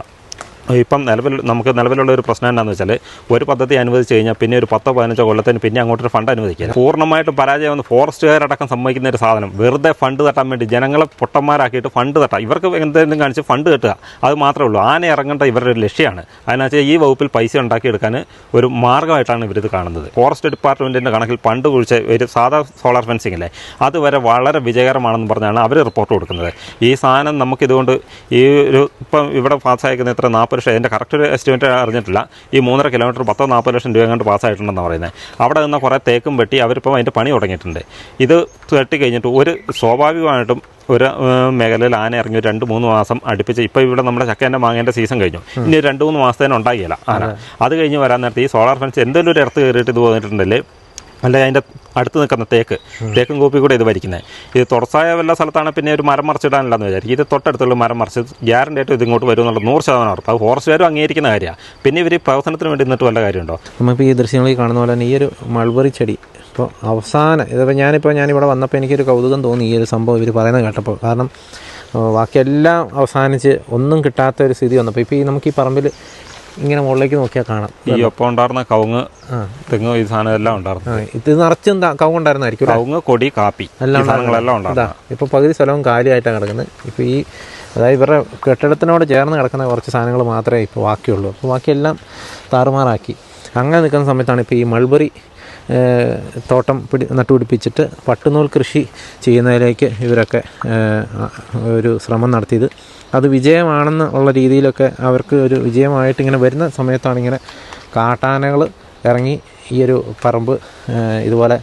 ഇപ്പം നിലവിൽ നമുക്ക് നിലവിലുള്ള ഒരു പ്രശ്നം എന്താണെന്ന് വെച്ചാൽ ഒരു പദ്ധതി അനുവദിച്ച് കഴിഞ്ഞാൽ പിന്നെ ഒരു പത്തോ പതിനഞ്ചോ കൊല്ലത്തിന് പിന്നെ അങ്ങോട്ടൊരു ഫണ്ട് അനുവദിക്കില്ല. പൂർണമായിട്ടും പരാജയം ഫോറസ്റ്റുകാരടക്കം സംഭവിക്കുന്ന ഒരു സാധനം. വെറുതെ ഫണ്ട് തട്ടാൻ വേണ്ടി ജനങ്ങളെ പൊട്ടന്മാരാക്കിയിട്ട് ഫണ്ട് തട്ടാം. ഇവർക്ക് എന്തെങ്കിലും കാണിച്ച് ഫണ്ട് കെട്ടുക അത് മാത്രമേ ഉള്ളൂ. ആന ഇറങ്ങേണ്ട ഇവരുടെ ഒരു ലക്ഷ്യമാണ്. അതിനകത്ത് ഈ വകുപ്പിൽ പൈസ ഉണ്ടാക്കിയെടുക്കാൻ ഒരു മാർഗമായിട്ടാണ് ഇവരിത് കാണുന്നത്. ഫോറസ്റ്റ് ഡിപ്പാർട്ട്മെന്റിന്റെ കണക്കിൽ പണ്ട് കുഴിച്ച ഒരു സാധാ സോളാർ ഫെൻസിംഗ് അല്ലേ അതുവരെ വളരെ വിജയകരമാണെന്ന് പറഞ്ഞാണ് അവർ റിപ്പോർട്ട് കൊടുക്കുന്നത്. ഈ സാധനം നമുക്കിതുകൊണ്ട് ഈ ഒരു ഇപ്പം ഇവിടെ പാസ്സായിരിക്കുന്ന എത്ര നാൽപ്പത് ലക്ഷം. എന്റെ കറക്റ്റ് ഒരു എസ്റ്റിമേറ്റ് അറിഞ്ഞിട്ടില്ല. ഈ മൂന്നര കിലോമീറ്റർ പത്തോ നാൽപ്പത് ലക്ഷം രൂപ കണ്ട് പാസ്സായിട്ടുണ്ടെന്ന് പറയുന്നത് അവിടെ നിന്ന് കുറേ തേക്കും വെട്ടി അവരിപ്പം അതിന്റെ പണി തുടങ്ങിയിട്ടുണ്ട്. ഇത് വെട്ടി കഴിഞ്ഞിട്ട് ഒരു സ്വാഭാവികമായിട്ടും ഒരു മേഖലയിൽ ആന ഇറങ്ങി രണ്ട് മൂന്ന് മാസം അടുപ്പിച്ച് ഇപ്പോൾ ഇവിടെ നമ്മുടെ ചക്കേന്റെ മാങ്ങേന്റെ സീസൺ കഴിഞ്ഞു. ഇനി രണ്ട് മൂന്ന് മാസത്തേനുണ്ടായില്ല ആന. അത്. കഴിഞ്ഞ് വരാൻ നേരത്തെ ഈ സോളാർ ഫെൻസ് എന്തെങ്കിലും ഒരു ഇടത്ത് കയറിയിട്ട് ഇത് പോന്നിട്ടുണ്ടെങ്കിൽ അല്ലെ അതിന്റെ അടുത്ത് നിൽക്കുന്ന തേക്ക്. തേക്കും കോപ്പി കൂടെ ഇത് വരിക്കുന്നത് ഇത് തുറസായ വല്ല സ്ഥലത്താണ് പിന്നെ ഒരു മരം മറിച്ചിടാനില്ലെന്ന് വിചാരിക്കും. ഇത് തൊട്ടടുത്തുള്ള മരം മറിച്ച് ഗ്യാരണ്ടി ആയിട്ട് ഇതിങ്ങോട്ട് ഇങ്ങോട്ട് വരും എന്നുള്ള നൂറ് ശതമാനം ഉറപ്പ് അത് ഫോറസ്റ്റുകാരും അംഗീകരിക്കുന്ന കാര്യമാണ്. പിന്നെ ഇവർ പ്രവർത്തനത്തിന് വേണ്ടി നിന്നിട്ട് വല്ല കാര്യമുണ്ടോ? നമ്മളിപ്പോൾ ഈ ദൃശ്യങ്ങളിൽ കാണുന്ന പോലെ തന്നെ ഈ ഒരു മൾബറി ചെടി ഇപ്പോൾ അവസാനം ഇതിപ്പോൾ ഞാനിപ്പോൾ ഞാനിവിടെ വന്നപ്പോൾ എനിക്കൊരു കൗതുകം തോന്നി ഈ ഒരു സംഭവം ഇവർ പറയുന്നത് കേട്ടപ്പോൾ കാരണം ബാക്കിയെല്ലാം അവസാനിച്ച് ഒന്നും കിട്ടാത്ത ഒരു സ്ഥിതി വന്നപ്പോൾ ഇപ്പോൾ ഈ നമുക്ക് ഈ പറമ്പിൽ ഇങ്ങനെ മുകളിലേക്ക് നോക്കിയാൽ കാണാം. ഈ ഒപ്പം ഉണ്ടായിരുന്ന കവുങ്ങ് തെങ്ങ് ഈ സാധനം എല്ലാം ഉണ്ടായിരുന്നു ഇത് നിറച്ചും കവുങ്ങ് ഉണ്ടായിരുന്നായിരിക്കും കവുങ്ങ് കൊടി കാപ്പി എല്ലാം സാധനങ്ങളെല്ലാം ഉണ്ടായിരുന്നു ഇപ്പോൾ പകുതി സ്ഥലവും കാലിയായിട്ടാണ് കിടക്കുന്നത്. ഇപ്പോൾ ഈ അതായത് ഇവരുടെ കെട്ടിടത്തിനോട് ചേർന്ന് കിടക്കുന്ന കുറച്ച് സാധനങ്ങൾ മാത്രമേ ഇപ്പോൾ ബാക്കിയുള്ളൂ. അപ്പോൾ ബാക്കിയെല്ലാം താറുമാറാക്കി. അങ്ങനെ നിൽക്കുന്ന സമയത്താണ് ഇപ്പോൾ ഈ മൾബറി തോട്ടം പിടി നട്ടുപിടിപ്പിച്ചിട്ട് പട്ടുനൂൽ കൃഷി ചെയ്യുന്നതിലേക്ക് ഇവരൊക്കെ ഒരു ശ്രമം നടത്തിയത്. അത് വിജയമാണെന്ന് ഉള്ള രീതിയിലൊക്കെ അവർക്ക് ഒരു വിജയമായിട്ട് ഇങ്ങനെ വരുന്ന സമയത്താണ് ഇങ്ങനെ കാട്ടാനകൾ ഇറങ്ങി ഈ ഒരു പറമ്പ് ഇതുപോലെ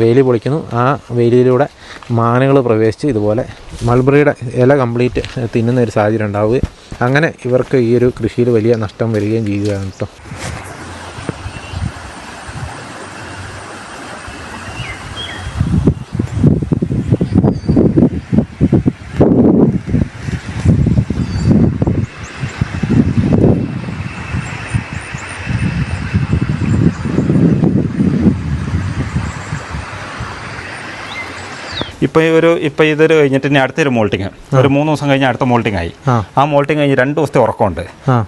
വേലി പൊളിക്കുന്നു. ആ വേലിയിലൂടെ മാനുകൾ പ്രവേശിച്ച് ഇതുപോലെ മൾബറിയുടെ ഇല കംപ്ലീറ്റ് തിന്നുന്ന ഒരു സാഹചര്യം ഉണ്ടാവുകയും അങ്ങനെ ഇവർക്ക് ഈ ഒരു കൃഷിയിൽ വലിയ നഷ്ടം വരികയും ചെയ്യുകയാണ് കേട്ടോ ഇപ്പൊ ഒരു ഇപ്പൊ ഇതൊരു കഴിഞ്ഞിട്ട് ഇനി അടുത്തൊരു മോൾട്ടിങ്. ഒരു മൂന്ന് ദിവസം കഴിഞ്ഞ് അടുത്ത മോൾട്ടിങ് ആയി. ആ. മോൾട്ടിങ് കഴിഞ്ഞ് രണ്ട് ദിവസത്തെ ഉറക്കമുണ്ട്.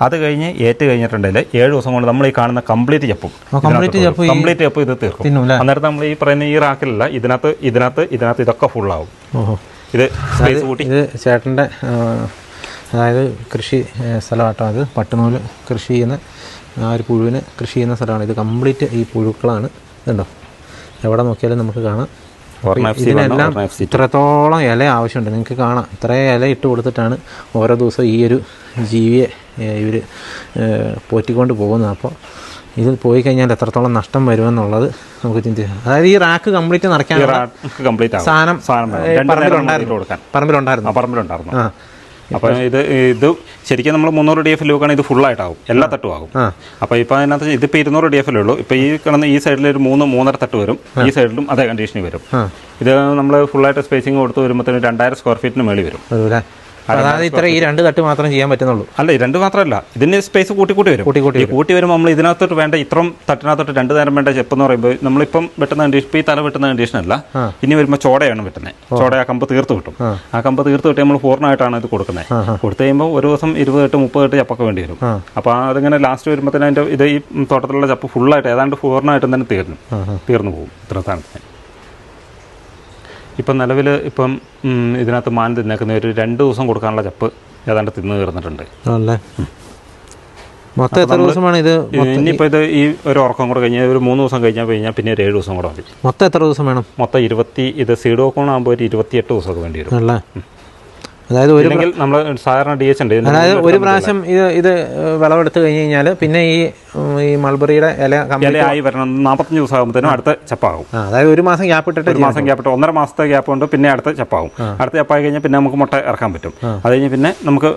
അത് കഴിഞ്ഞ് ഏറ്റ് കഴിഞ്ഞിട്ടുണ്ടെങ്കിൽ ഏഴ് ദിവസം കൊണ്ട് നമ്മൾ ഈ കാണുന്ന കംപ്ലീറ്റ് ചപ്പും കംപ്ലീറ്റ് ചപ്പ് കംപ്ലീറ്റ് ചപ്പ് ഇത് തീർക്കും. അന്നേരം നമ്മൾ ഈ പറയുന്ന ഈ റാക്കിലല്ല ഇതിനകത്ത് ഇതിനകത്ത് ഇതിനകത്ത് ഇതൊക്കെ ഫുള്ളാവും ആവും. ഇത് സ്പേസ് കൂട്ടി. ഇത് ചേട്ടന്റെ അതായത് കൃഷി സ്ഥലമാട്ടോ അത്. പട്ടുനൂൽ കൃഷി ചെയ്യുന്ന ആ ഒരു പുഴുവിന് കൃഷി ചെയ്യുന്ന സ്ഥലമാണ്. ഇത് കംപ്ലീറ്റ് ഈ പുഴുക്കളാണ്. ഇതുണ്ടോ എവിടെ നോക്കിയാലും നമുക്ക് കാണാം. ഇതിനെല്ലാം ഇത്രത്തോളം ഇല ആവശ്യമുണ്ട്. നിങ്ങൾക്ക് കാണാം. ഇത്രയും ഇല ഇട്ട് കൊടുത്തിട്ടാണ് ഓരോ ദിവസവും ഈ ഒരു ജീവിയെ ഇവർ പോറ്റിക്കൊണ്ട് പോകുന്നത്. അപ്പോൾ ഇതിൽ പോയി കഴിഞ്ഞാൽ എത്രത്തോളം നഷ്ടം വരുമെന്നുള്ളത് നമുക്ക് ചിന്തിക്കാം. അതായത് ഈ റാക്ക് കംപ്ലീറ്റ് നടക്കാൻ സാധനം പറമ്പിലുണ്ടായിരുന്നു. പറമ്പിലുണ്ടായിരുന്നു. ആ. അപ്പോൾ ഇത് ഇത് ശരിക്കും നമ്മൾ മുന്നൂറ് ഡി എഫ് ലൂക്കാണ് ഇത് ഫുള്ളായിട്ടാകും എല്ലാ തട്ടും ആകും അപ്പോൾ ഇപ്പോൾ അതിനകത്ത് ഇതിപ്പോൾ ഇരുന്നൂറ് ഡി എഫ് ഉള്ളൂ? ഇപ്പോൾ ഈ കിടന്ന് ഈ സൈഡിൽ ഒരു മൂന്ന് മൂന്നര തട്ട് വരും. ഈ സൈഡിലും അതേ കണ്ടീഷനിൽ വരും. ഇത് നമ്മൾ ഫുള്ളായിട്ട് സ്പേസിങ് കൊടുത്ത് വരുമ്പോഴത്തേന് രണ്ടായിരം സ്ക്വയർ ഫീറ്റിന് മേളിൽ വരും. അതായത് ഇത്ര ഈ രണ്ട് തട്ട് മാത്രം ചെയ്യാൻ പറ്റുന്നുള്ളൂ. അല്ല ഈ രണ്ട് മാത്രമല്ല. ഇതിന് സ്പേസ് കൂട്ടി കൂട്ടി വരും കൂട്ടി കൂട്ടി വരുമ്പോൾ നമ്മൾ ഇതിനകത്തോട്ട് വേണ്ട ഇത്രയും തട്ടിനകത്തോട്ട് രണ്ട് നേരം വേണ്ട ചെപ്പ് എന്ന് പറയുമ്പോൾ നമ്മളിപ്പം വെട്ടുന്ന കണ്ടീഷൻ ഇപ്പോൾ ഈ തല വെട്ടുന്ന കണ്ടീഷൻ അല്ല. ഇനി വരുമ്പോൾ ചോടയാണ് വെട്ടുന്നത് ചോട ആ കമ്പ് തീർത്ത് കിട്ടും ആ. കമ്പ് തീർത്ത് കിട്ടി നമ്മൾ പൂർണമായിട്ടാണ് ഇത് കൊടുക്കുന്നത്. കൊടുത്തു കഴിയുമ്പോൾ ഒരു ദിവസം ഇരുപത് എട്ട് മുപ്പത് എട്ട് ചപ്പൊക്കെ വേണ്ടി വരും. അപ്പോൾ അതിങ്ങനെ ലാസ്റ്റ് വരുമ്പോൾ അതിന്റെ ഇത് ഈ തോട്ടത്തിലുള്ള ചപ്പ് ഫുള്ളായിട്ട് ഏതാണ്ട് പൂർണമായിട്ടും തന്നെ തീർന്നു. തീർന്നു പോകും. ഇത്ര സ്ഥാനത്തിന് ഇപ്പം നിലവിൽ ഇപ്പം ഇതിനകത്ത് മാൻ തിന്നേക്കുന്ന ഒരു രണ്ട് ദിവസം കൊടുക്കാനുള്ള ചപ്പ് ഏതാണ്ട് തിന്ന് തീർന്നിട്ടുണ്ട്. മൊത്തം എത്ര ദിവസമാണ് ഇത് ഇനിയിപ്പോൾ ഇത് ഈ ഒരു ഉറക്കം കൂടെ കഴിഞ്ഞാൽ ഒരു മൂന്ന് ദിവസം കഴിഞ്ഞാൽ കഴിഞ്ഞാൽ പിന്നെ ഒരു ഏഴ് ദിവസം കൂടെ മതി. മൊത്തം എത്ര ദിവസം വേണം? മൊത്തം ഇരുപത്തി ഇത് സീഡോക്കോൺ ആകുമ്പോൾ ഒരു ഇരുപത്തിയെട്ട് ദിവസമൊക്കെ വേണ്ടി വരും. ആണല്ലേ? അതായത് ഒരു നമ്മൾ സാധാരണ ഡി എച്ച് ഉണ്ട്. അതായത് ഒരു പ്രാവശ്യം ഇത് ഇത് വിളവെടുത്ത് കഴിഞ്ഞ് കഴിഞ്ഞാൽ പിന്നെ ഈ ഈ മൾബറിയുടെ ഇല ഇലയായി വരണം. നാൽപ്പത്തഞ്ച് ദിവസം ആകുമ്പോഴത്തേനും അടുത്ത ചപ്പാകും. അതായത് ഒരു മാസം ഗ്യാപ്പ് ഇട്ടിട്ട് ഒരു മാസം ഗ്യാപ്പ് ഇട്ട് ഒന്നര മാസത്തെ ഗ്യാപ്പ് ഉണ്ട് പിന്നെ അടുത്ത ചപ്പാകും. അടുത്ത ചപ്പായി കഴിഞ്ഞാൽ പിന്നെ നമുക്ക് മുട്ട ഇറക്കാൻ പറ്റും. അത് കഴിഞ്ഞ് പിന്നെ നമുക്ക്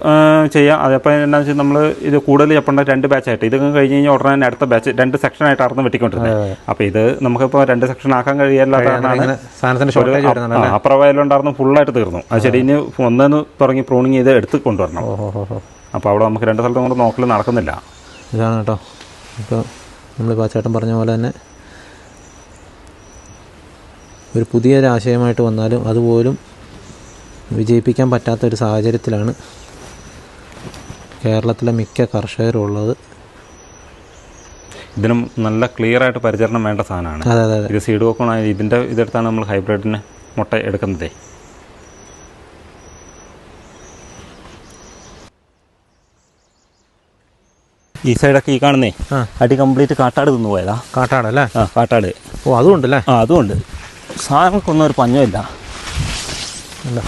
ചെയ്യാം. അതപ്പോൾ എന്താണെന്ന് വെച്ചാൽ നമ്മൾ ഇത് കൂടുതൽ ചപ്പണ്ട രണ്ട് ബാച്ചായിട്ട്. ഇത് കഴിഞ്ഞ് കഴിഞ്ഞാൽ ഉടനെ തന്നെ അടുത്ത ബാച്ച് രണ്ട് സെക്ഷനായിട്ട് അറന്ന് വെട്ടിക്കൊണ്ടിരുന്നത് അപ്പോൾ ഇത് നമുക്കിപ്പോൾ രണ്ട് സെക്ഷൻ ആക്കാൻ കഴിയാത്ത കാരണമാണ് അപ്പുറ വയലുണ്ടായിരുന്നു ഫുള്ളായിട്ട് തീർന്നു. അത് ശരി ഇനി ഒന്നെന്ന് തുടങ്ങി പ്രൂണിങ് ചെയ്ത് എടുത്ത് കൊണ്ടുവരണം. അപ്പോൾ അവിടെ നമുക്ക് രണ്ട് സ്ഥലത്തും കൂടെ നോക്കൽ നടക്കുന്നില്ല. ഇതാണ് കേട്ടോ. ഇപ്പോൾ നമ്മൾ പാച്ചേട്ടൻ പറഞ്ഞ പോലെ തന്നെ ഒരു പുതിയൊരാശയമായിട്ട് വന്നാലും അതുപോലും വിജയിപ്പിക്കാൻ പറ്റാത്ത ഒരു സാഹചര്യത്തിലാണ് കേരളത്തിലെ മിക്ക കർഷകരും ഉള്ളത്. ഇതിനും നല്ല ക്ലിയർ ആയിട്ട് പരിചരണം വേണ്ട സാധനമാണ്. അതെ അതെ അതെ. ഇത് സീഡ് വെക്കണ ഇതിന്റെ ഇതെടുത്താണ് നമ്മൾ ഹൈബ്രിഡിന് മുട്ട എടുക്കുന്നതേ. ഈ സൈഡൊക്കെ ഈ കാണുന്നേ അടി കംപ്ലീറ്റ് കാട്ടാട് തിന്നു പോയതാ. കാട്ടാട് അല്ലേ? ആ കാട്ടാട്. ഓ അതുമുണ്ടല്ലേ ആ അതുകൊണ്ട്. സാധനങ്ങൾക്കൊന്നും ഒരു പഞ്ഞമില്ല. അല്ല.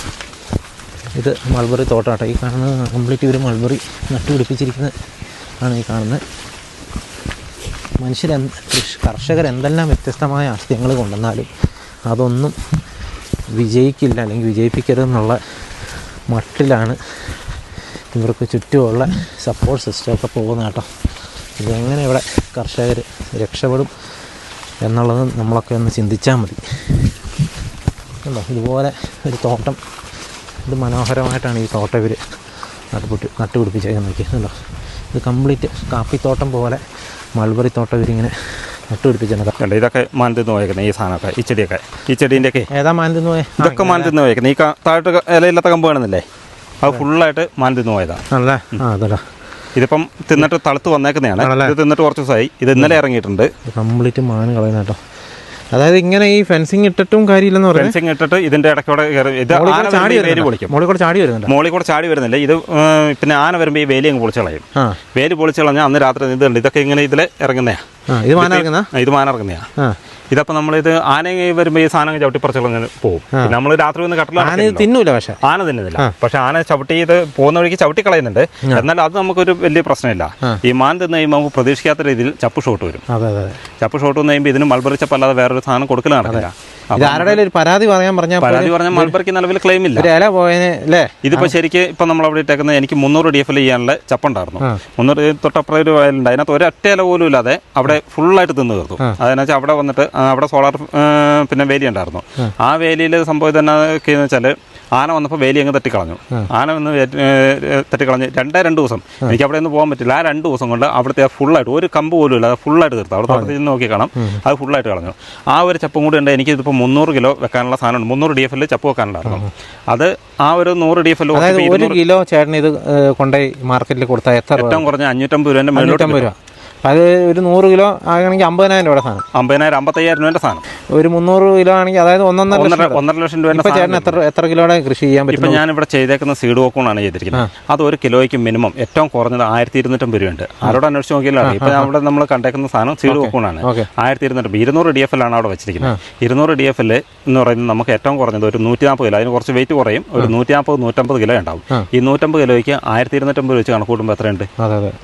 ഇത് മൾബറി തോട്ടാട്ടോ. ഈ കാണുന്ന കംപ്ലീറ്റ് ഇവർ മൾബറി നട്ടുപിടിപ്പിച്ചിരിക്കുന്ന ആണ് ഈ കാണുന്നത്. മനുഷ്യർ കർഷകർ എന്തെല്ലാം വ്യത്യസ്തമായ ആശയങ്ങൾ കൊണ്ടുവന്നാലും അതൊന്നും വിജയിക്കില്ല അല്ലെങ്കിൽ വിജയിപ്പിക്കരുതെന്നുള്ള മട്ടിലാണ് ഇവർക്ക് ചുറ്റുമുള്ള സപ്പോർട്ട് സിസ്റ്റമൊക്കെ പോകുന്ന കേട്ടോ. ഇതെങ്ങനെ ഇവിടെ കർഷകർ രക്ഷപ്പെടും എന്നുള്ളത് നമ്മളൊക്കെ ഒന്ന് ചിന്തിച്ചാൽ മതി. കണ്ടോ? ഇതുപോലെ ഒരു തോട്ടം. ഇത് മനോഹരമായിട്ടാണ് ഈ തോട്ടം ഇവർ നട്ടുപിടി നട്ടുപിടിപ്പിച്ചേക്കാൻ കണ്ടോ? ഇത് കംപ്ലീറ്റ് കാപ്പിത്തോട്ടം പോലെ മൾബറി തോട്ടം ഇവരിങ്ങനെ നട്ടുപിടിപ്പിച്ചാണ് കണ്ട? ഇതൊക്കെ മാനത്തിന്ന് തിന്ന് പോയേക്കുന്നത് ഈ സാധനമൊക്കെ ഈ ചെടിയൊക്കെ. ഈ ചെടീന്റെയൊക്കെ. ഏതാ മാനത്തിന്ന് പോയത് ഇതൊക്കെ മാനത്തിന്ന് തിന്ന് പോയേക്കുന്നത് ഈ താഴോട്ട് ഇലയില്ലാത്ത കമ്പ് കാണുന്നില്ലേ? അത് ഫുള്ളായിട്ട് മാൻ തിന്നു പോയതാണ് ആ അതടാ. ഇതിപ്പം തിന്നിട്ട് തളുത്ത് വന്നേക്കുന്നതാണ്. ഇത് തിന്നിട്ട് കുറച്ച് ദിവസമായി. ഇത് ഇന്നലെ ഇറങ്ങിയിട്ടുണ്ട്. കംപ്ലീറ്റ് മാൻ കളയുന്ന കേട്ടോ. അതായത് ഇങ്ങനെ ഈ ഫെൻസിങ് ഇട്ടിട്ടും കാര്യമില്ലെന്ന് പറയുന്നത് ഫെൻസിങ് ഇട്ടിട്ട് ഇതിന്റെ ഇടയ്ക്കൂടെ മോളി ഇത് ചാടി പൊളിക്കും. വരുന്നുണ്ട് കൂടെ ചാടി വരുന്നുണ്ട്. മോളി കൂടെ ചാടി വരുന്നില്ല. ഇത് പിന്നെ ആന വരുമ്പോൾ ഈ വേലി അങ്ങ് പൊളിച്ച് കളയും. വേലി പൊളിച്ച് കളഞ്ഞാൽ അന്ന് രാത്രി ഇത് ഉണ്ട് ഇതൊക്കെ ഇങ്ങനെ ഇതിൽ ഇറങ്ങുന്നതാണ് ഇത് മാന ഇറങ്ങുന്ന ഇത് മാന ഇറങ്ങുന്നതാ ആ. ഇതപ്പോൾ നമ്മളിത് ആന വരുമ്പോൾ ഈ സാധനം ചവിട്ടി പറിച്ചു കളഞ്ഞ് പോകും. നമ്മൾ രാത്രി വന്ന് ആന തിന്നൂല പക്ഷെ. ആന തിന്നില്ല പക്ഷെ ആന ചവിട്ടി ഇത് പോകുന്ന വഴിക്ക് ചവിട്ടി കളയുന്നുണ്ട്. എന്നാൽ അത് നമുക്കൊരു വലിയ പ്രശ്നമില്ല. ഈ മാൻ തിന്ന് കഴിയുമ്പോൾ നമുക്ക് പ്രതീക്ഷിക്കാത്ത രീതിയിൽ ചപ്പ് ഷോട്ട് വരും. ചപ്പ് ഷോട്ട് വന്ന് കഴിയുമ്പോൾ ഇതിന് മൾബറി ചപ്പ് അല്ലാതെ വേറൊരു സാധനം കൊടുക്കൽ നടക്കില്ല. ഇത് ആരുടെ ഒരു പരാതി പറയാൻ പറഞ്ഞാൽ പരാതി പറഞ്ഞാൽ മൾബറിക്ക് നിലവിൽ ക്ലെയിം ഇല്ല. ഇല പോയതിന് അല്ലേ ഇതിപ്പോ ശരിക്ക് ഇപ്പൊ നമ്മൾ അവിടെ ഇട്ടേക്കുന്നത് എനിക്ക് മുന്നൂറ് ഡി എഫ് എൽ ചെയ്യാനുള്ള ചപ്പുണ്ടായിരുന്നു. മുന്നൂറ് തൊട്ടപ്പുറം ഒരു വയലുണ്ട്. അതിനകത്ത് ഒരൊറ്റ ഇല പോലും ഇല്ലാതെ അവിടെ ഫുള്ളായിട്ട് തിന്ന് തീർത്തു. അതിനെച്ചാൽ അവിടെ വന്നിട്ട് അവിടെ സോളാർ പിന്നെ വേലി ഉണ്ടായിരുന്നു. ആ. വേലിയിൽ സംഭവം തന്നെ വെച്ചാൽ ആന വന്നപ്പോൾ വേലി അങ്ങ് തട്ടിക്കളഞ്ഞു. ആന വന്ന് തട്ടിക്കളഞ്ഞ് രണ്ടേ രണ്ട് ദിവസം. എനിക്ക് അവിടെ നിന്ന് പോകാൻ പറ്റില്ല. ആ രണ്ട് ദിവസം കൊണ്ട് അവിടുത്തെ ഫുള്ളായിട്ട് ഒരു കമ്പ് പോലും ഇല്ല അത് ഫുള്ളായിട്ട് തീർത്തു അവിടെ നോക്കി കാണാം അത് ഫുള്ളായിട്ട് കളഞ്ഞു. ആ ഒരു ചപ്പും കൂടി ഉണ്ട്. എനിക്ക് ഇതിപ്പോൾ മുന്നൂറ് കിലോ വെക്കാനുള്ള സാധനമുണ്ട്. മുന്നൂറ് ഡി എഫ് എൽ ചപ്പ് വെക്കാനുണ്ടായിരുന്നു. അത് ആ ഒരു നൂറ് ഡി എഫ് എൽ ഒരു കിലോ ചേട്ടൻ ഇത് കൊണ്ടുപോയി മാർക്കറ്റിൽ കൊടുത്താൽ എത്ര ഏറ്റവും കുറഞ്ഞ അഞ്ഞൂറ്റമ്പത് രൂപ മേലോട്ട് അഞ്ഞൂറ്റമ്പത് രൂപ. അത് ഒരു നൂറ് കിലോ ആകണമെങ്കിൽ അമ്പതിനായിരം രൂപയുടെ സാധനം. അമ്പതിനായിരം അമ്പത്തയ്യായിരം രൂപയുടെ സാധനം. ഒരു മുന്നൂറ് കിലോ ആണെങ്കിൽ അതായത് ഒന്നൊന്നര ഒന്നര ലക്ഷം ഒന്നര ലക്ഷം രൂപ ചേട്ടൻ എത്ര എത്ര കിലോയുടെ കൃഷി ചെയ്യാൻ പറ്റും ഇപ്പം ഞാനിവിടെ ചെയ്തേക്കുന്ന സീഡ് വോക്കോണാണ് ചെയ്തിരിക്കുന്നത്. അത് ഒരു കിലോയ്ക്ക് മിനിമം ഏറ്റവും കുറഞ്ഞത് ആയിരത്തി ഇരുന്നൂറ്റമ്പത് രൂപയുണ്ട്. ആരോട് അന്വേഷിച്ച് നോക്കിയാലും ഇപ്പം അവിടെ നമ്മൾ കണ്ടേക്കുന്ന സാധനം സീഡ് വോക്കോണാണ് ഓക്കെ. ആയിരത്തി ഇരുന്നൂറ്റമ്പത് ഇരുന്നൂറ് ഡി എഫ് എൽ ആണ് അവിടെ വെച്ചിരിക്കുന്നത്. ഇരുന്നൂറ് ഡി എഫ് എൽ എന്ന് പറയുന്നത് നമുക്ക് ഏറ്റവും കുറഞ്ഞത് ഒരു നൂറ്റി നാൽപ്പത് കിലോ. അതിന് കുറച്ച് വെയിറ്റ് കുറയും. ഒരു നൂറ്റി നാൽപ്പത് നൂറ്റമ്പത് കിലോ ഉണ്ടാവും. ഈ നൂറ്റമ്പത് കിലോയ്ക്ക് ആയിരത്തി ഇരുന്നൂറ്റമ്പത് വെച്ച് കണക്ക് കൂട്ടുമ്പോൾ എത്രയുണ്ട്?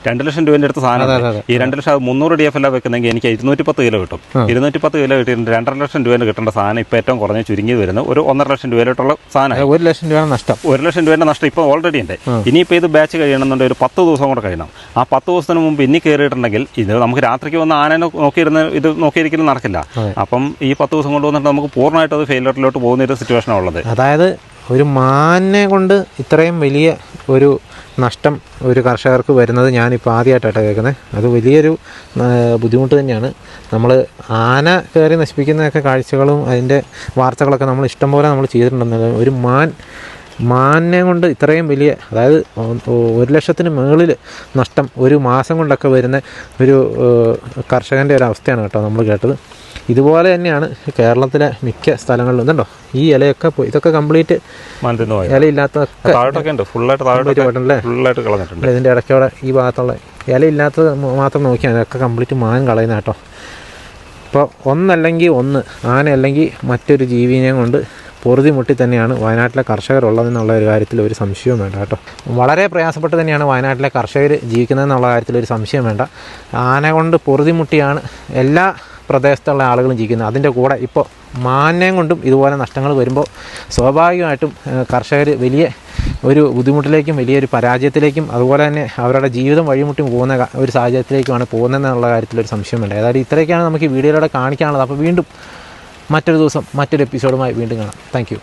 രണ്ട് ലക്ഷം രൂപേന്റെ അടുത്ത് സാധനം ഈ രണ്ട് ലക്ഷം മുന്നൂറ് ഡി എഫ് എല്ലാം വെക്കുന്നെങ്കിൽ എനിക്ക് ഇരുന്നൂറ്റി പത്ത് കിലോ കിട്ടും. ഇരുന്നൂറ്റി പത്ത് കിലോ കിട്ടിയിട്ട് രണ്ടര ലക്ഷം രൂപ കിട്ടേണ്ട സാധനം ഇപ്പോൾ ഏറ്റവും കുറഞ്ഞ് ചുരുങ്ങി വരുന്നത് ഒരു ഒന്നര ലക്ഷം രൂപയിലോട്ടുള്ള സാധനം ഒരു ലക്ഷം രൂപ നഷ്ടം. ഒരു ലക്ഷം രൂപയുടെ നഷ്ടം ഇപ്പോൾ ഓൾറെഡി ഉണ്ട്. ഇനിയിപ്പോൾ ഇത് ബാച്ച് കഴിയണമെന്നുണ്ടെങ്കിൽ ഒരു പത്ത് ദിവസം കൂടെ കഴിയണം. ആ പത്ത് ദിവസത്തിന് മുമ്പ് ഇനി കയറിയിട്ടുണ്ടെങ്കിൽ ഇത് നമുക്ക് രാത്രിക്ക് വന്ന് ആനനെ നോക്കിയിരുന്ന ഇത് നോക്കിയിരിക്കലും നടക്കില്ല. അപ്പം ഈ പത്ത് ദിവസം കൊണ്ട് വന്നിട്ട് നമുക്ക് പൂർണമായിട്ട് അത് ഫെയിലിയറിലോട്ട് പോകുന്ന ഒരു സിറ്റുവേഷനാണ് ഉള്ളത് അതായത് ഒരു മാനിനെ കൊണ്ട് ഇത്രയും വലിയ ഒരു നഷ്ടം ഒരു കർഷകർക്ക് വരുന്നത് ഞാനിപ്പോൾ ആദ്യമായിട്ടാണ് കേൾക്കുന്നത് അത് വലിയൊരു ബുദ്ധിമുട്ട് തന്നെയാണ്. നമ്മൾ ആന കയറി നശിപ്പിക്കുന്നതൊക്കെ കാഴ്ചകളും അതിന്റെ വാർത്തകളൊക്കെ നമ്മൾ ഇഷ്ടം പോലെ നമ്മൾ ചെയ്തിട്ടുണ്ടെന്നില്ല ഒരു മാൻ മാനിനെ കൊണ്ട് ഇത്രയും വലിയ അതായത് ഒരു ലക്ഷത്തിന് മുകളിൽ നഷ്ടം ഒരു മാസം കൊണ്ടൊക്കെ വരുന്ന ഒരു കർഷകന്റെ ഒരു അവസ്ഥയാണ് കേട്ടോ നമ്മൾ കേട്ടത്. ഇതുപോലെ തന്നെയാണ് കേരളത്തിലെ മിക്ക സ്ഥലങ്ങളിലും. ഇതുണ്ടോ? ഈ ഇലയൊക്കെ പോയി. ഇതൊക്കെ കംപ്ലീറ്റ് ഇലയില്ലാത്തതൊക്കെ ഇതിന്റെ ഉണ്ട്. ഇതിന്റെ ഇടയ്ക്കോടെ ഈ ഭാഗത്തുള്ള ഇലയില്ലാത്തത് മാത്രം നോക്കിയാൽ. അതൊക്കെ കംപ്ലീറ്റ് മാൻ കളയുന്ന കേട്ടോ. ഇപ്പോൾ ഒന്നല്ലെങ്കിൽ ഒന്ന് ആന അല്ലെങ്കിൽ മറ്റൊരു ജീവിനെ കൊണ്ട് പൊറുതി മുട്ടി തന്നെയാണ് വയനാട്ടിലെ കർഷകരുള്ളതെന്നുള്ള ഒരു കാര്യത്തിൽ ഒരു സംശയവും വേണ്ട കേട്ടോ. വളരെ പ്രയാസപ്പെട്ട് തന്നെയാണ് വയനാട്ടിലെ കർഷകർ ജീവിക്കുന്നതെന്നുള്ള കാര്യത്തിൽ ഒരു സംശയം വേണ്ട. ആന കൊണ്ട് പൊറുതി മുട്ടിയാണ് എല്ലാ പ്രദേശത്തുള്ള ആളുകളും ജീവിക്കുന്നത് അതിന്റെ കൂടെ ഇപ്പോൾ മാന്യം കൊണ്ടും ഇതുപോലെ നഷ്ടങ്ങൾ വരുമ്പോൾ സ്വാഭാവികമായിട്ടും കർഷകർ വലിയ ഒരു ബുദ്ധിമുട്ടിലേക്കും വലിയൊരു പരാജയത്തിലേക്കും അതുപോലെ തന്നെ അവരുടെ ജീവിതം വഴിമുട്ടി പോകുന്ന ഒരു സാഹചര്യത്തിലേക്കുമാണ് പോകുന്നതെന്നുള്ള കാര്യത്തിൽ ഒരു സംശയം വേണ്ട ഏതായാലും ഇത്രയൊക്കെയാണ് നമുക്ക് ഈ വീഡിയോയിലൂടെ കാണിക്കാനുള്ളത്. അപ്പോൾ വീണ്ടും മറ്റൊരു ദിവസം മറ്റൊരു എപ്പിസോഡുമായി വീണ്ടും കാണാം. താങ്ക്